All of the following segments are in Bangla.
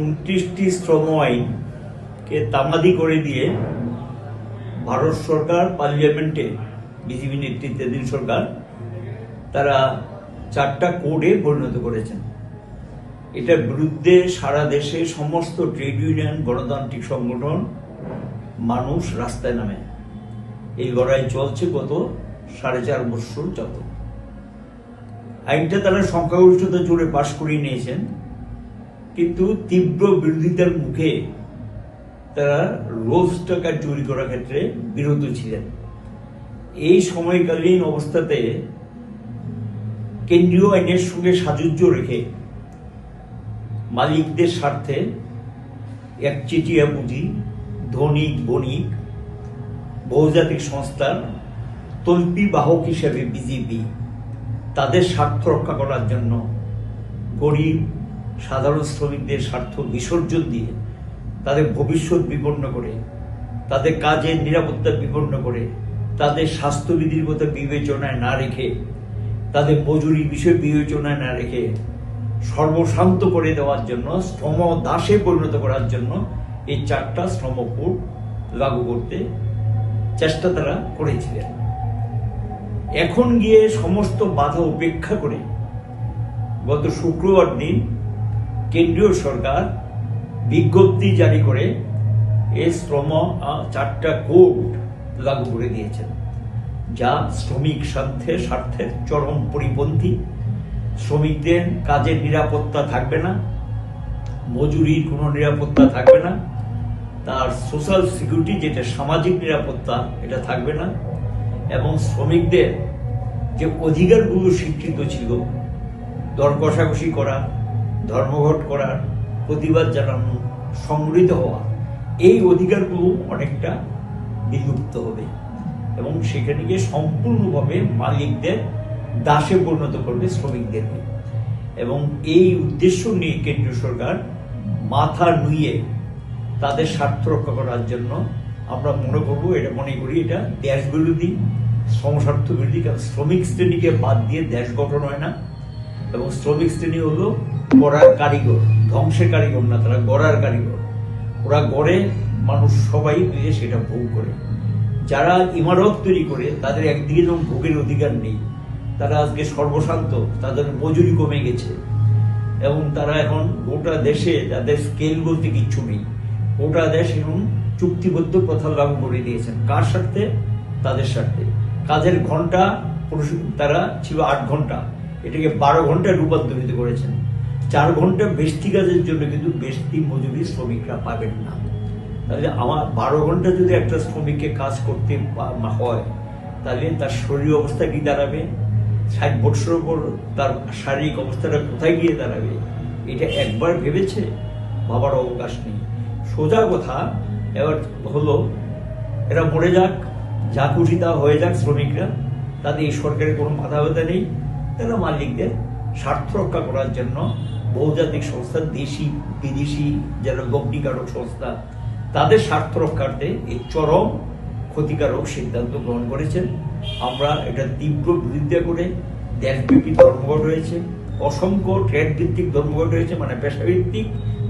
উনত্রিশটি শ্রম আইনকে তামাদি করে দিয়ে ভারত সরকার পার্লামেন্টে বিজেপি নেতৃত্বাধীন সরকার, তারা চারটা কোডে পরিণত করেছেন। এটার বিরুদ্ধে সারা দেশে সমস্ত ট্রেড ইউনিয়ন, গণতান্ত্রিক সংগঠন, মানুষ রাস্তায় নামে। এই লড়াই চলছে গত সাড়ে চার বছর যত আইনটা তারা সংখ্যাগরিষ্ঠতা জুড়ে পাশ করিয়ে নিয়েছেন। কিন্তু তীব্র বিরোধিতার মুখে তারা রোজ টাকা চুরি করার ক্ষেত্রে বিরত ছিলেন। এই সময়কালীন অবস্থাতে কেন্দ্রীয় আইনের সঙ্গে সাযুজ্য রেখে মালিকদের স্বার্থে একচেটিয়া পুঁজি ধনিক বণিক, বহুজাতিক সংস্থার তল্পি বাহক হিসেবে বিজেপি তাদের স্বার্থ রক্ষা করার জন্য গরিব সাধারণ শ্রমিকদের স্বার্থ বিসর্জন দিয়ে তাদের ভবিষ্যৎ বিপন্ন করে, তাদের কাজের নিরাপত্তা বিপন্ন করে, তাদের স্বাস্থ্যবিধির কথা বিবেচনায় না রেখে, তাদের মজুরি বিষয় বিবেচনায় না রেখে সর্বশান্ত করে দেওয়ার জন্য, শ্রম দাসে পরিণত করার জন্য এই চারটা শ্রম কোড লাগু করতে চেষ্টা তারা করেছিলেন। এখন গিয়ে সমস্ত বাধা উপেক্ষা করে গত শুক্রবার দিন কেন্দ্রীয় সরকার বিজ্ঞপ্তি জারি করে এই শ্রম চারটা কোড লাগু করে দিয়েছেন। যা শ্রমিক স্বার্থে স্বার্থের চরম পরিপন্থী। শ্রমিকদের কাজের নিরাপত্তা থাকবে না। মজুরির কোনো নিরাপত্তা থাকবে না। তার সোশ্যাল সিকিউরিটি যেটা সামাজিক নিরাপত্তা, এটা থাকবে না। এবং শ্রমিকদের যে অধিকারগুলো স্বীকৃত ছিল দর কষাকষি করা ধর্মঘট করার, প্রতিবাদ জানানো, সংগঠিত হওয়া, এই অধিকারগুলো অনেকটা বিলুপ্ত হবে। এবং সেখানে গিয়ে সম্পূর্ণভাবে মালিকদের দাসে পরিণত করবে শ্রমিকদেরকে। এবং এই উদ্দেশ্য নিয়ে কেন্দ্রীয় সরকার মাথা নুয়ে তাদের স্বার্থ রক্ষা করার জন্য আমরা মনে করব, এটা মনে করি, এটা দেশ বিরোধী শ্রমস্বার্থ বিরোধী, কারণ শ্রমিক শ্রেণীকে বাদ দিয়ে দেশ গঠন হয় না। এবং শ্রমিক শ্রেণি হলো গড়ার কারিগর, ধ্বংসের কারিগর না, তারা গড়ার কারিগর। ওরা গড়ে, মানুষ সবাই মিলে সেটা ভোগ করে। যারা ইমারত তৈরি করে, তাদের একদিকে যেমন ভোগের অধিকার নেই, তারা আজকে সর্বশান্ত, তাদের মজুরি কমে গেছে। এবং তারা এখন গোটা দেশে তাদের স্কেল বলতে কিচ্ছু নেই, গোটা দেশ এখন চুক্তিবদ্ধ প্রথা লাগু করে দিয়েছেন। কার স্বার্থে? তাদের স্বার্থে। কাজের ঘণ্টা তারা ছিল আট ঘণ্টা। এটাকে বারো ঘন্টায় রূপান্তরিত করেছেন। চার ঘণ্টা বেশি কাজের জন্য কিন্তু বেশি মজুরি শ্রমিকরা পাবেন না। তাহলে আমার বারো ঘণ্টা যদি একটা শ্রমিককে কাজ করতে হয়, তাহলে তার শরীর অবস্থা কি দাঁড়াবে? ষাট বছর পর তার শারীরিক অবস্থাটা কোথায় গিয়ে দাঁড়াবে? এটা একবার ভেবেছে? ভাবার অবকাশ নেই। সোজা কথা, এবার হলো, এরা মরে যাক, যা খুশি তা হয়ে যাক শ্রমিকরা তাদের এই সরকারের কোনো মাথা ব্যথা নেই। তারা মালিকদের স্বার্থ রক্ষা করার জন্য বহুজাতিক সংস্থা, দেশি, বিদেশি যারা লগ্নিকারক সংস্থা, তাদের স্বার্থ রক্ষার্থে এই চরম ক্ষতিকারক সিদ্ধান্ত গ্রহণ করেছেন। আমরা এটা তীব্র বিরোধিতা করে দেশব্যাপী ধর্মঘট হয়েছে, অসংখ্য ট্রেড ভিত্তিক ধর্মঘট হয়েছে মানে পেশাভিত্তিক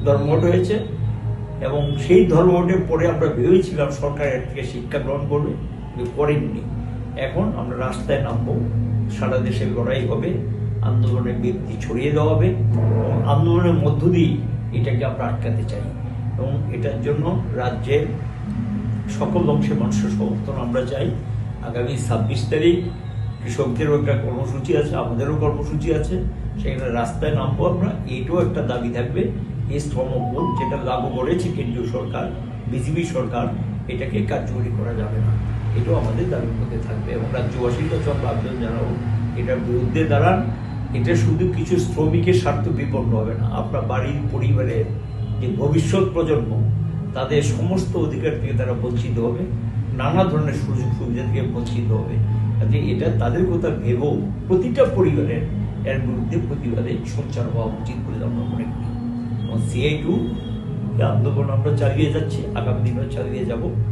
ধর্মঘট হয়েছে এবং সেই ধর্মঘটের পরে আমরা ভেবেছিলাম সরকার এর থেকে শিক্ষা গ্রহণ করবে করেননি। এখন আমরা রাস্তায় নামবো, সারা দেশের লড়াই হবে আন্দোলনের ব্যক্তি ছড়িয়ে দেওয়া হবে এবং আন্দোলনের মধ্য দিয়ে এটাকে আমরা আটকাতে চাই। এবং এটার জন্য রাজ্যের সকল অংশে মানুষের সমর্থন আমরা চাই। আগামী ছাব্বিশ তারিখ কৃষকদেরও একটা কর্মসূচি আছে, আমাদেরও কর্মসূচি আছে। সেখানে রাস্তায় নামবো আমরা, এটাও একটা দাবি থাকবে। এই শ্রম যেটা লাগু করেছে কেন্দ্রীয় সরকার, বিজেপি সরকার, এটাকে কার্যকরী করা যাবে না। এটাও আমাদের দাবির মধ্যে থাকবে এবং রাজ্যবাসীর কাছে আমরা আবেদন জানাব। এটার বিরুদ্ধে দাঁড়ান এটা শুধু কিছু শ্রমিকের স্বার্থ বিপন্ন হবে না। আপনার বাড়ির পরিবারের যে ভবিষ্যৎ প্রজন্ম, তাদের সমস্ত অধিকার থেকে তারা বঞ্চিত হবে, নানা ধরনের সুযোগ সুবিধা থেকে বঞ্চিত হবে। কাজে এটা তাদের কথা ভেবেও প্রতিটা পরিবারের, এর বিরুদ্ধে প্রতিবাদে সোচ্চার হওয়া উচিত বলে আমরা মনে করি। এবং সিআই টু আন্দোলন আমরা চালিয়ে যাচ্ছি, আগামী দিনও চালিয়ে যাব।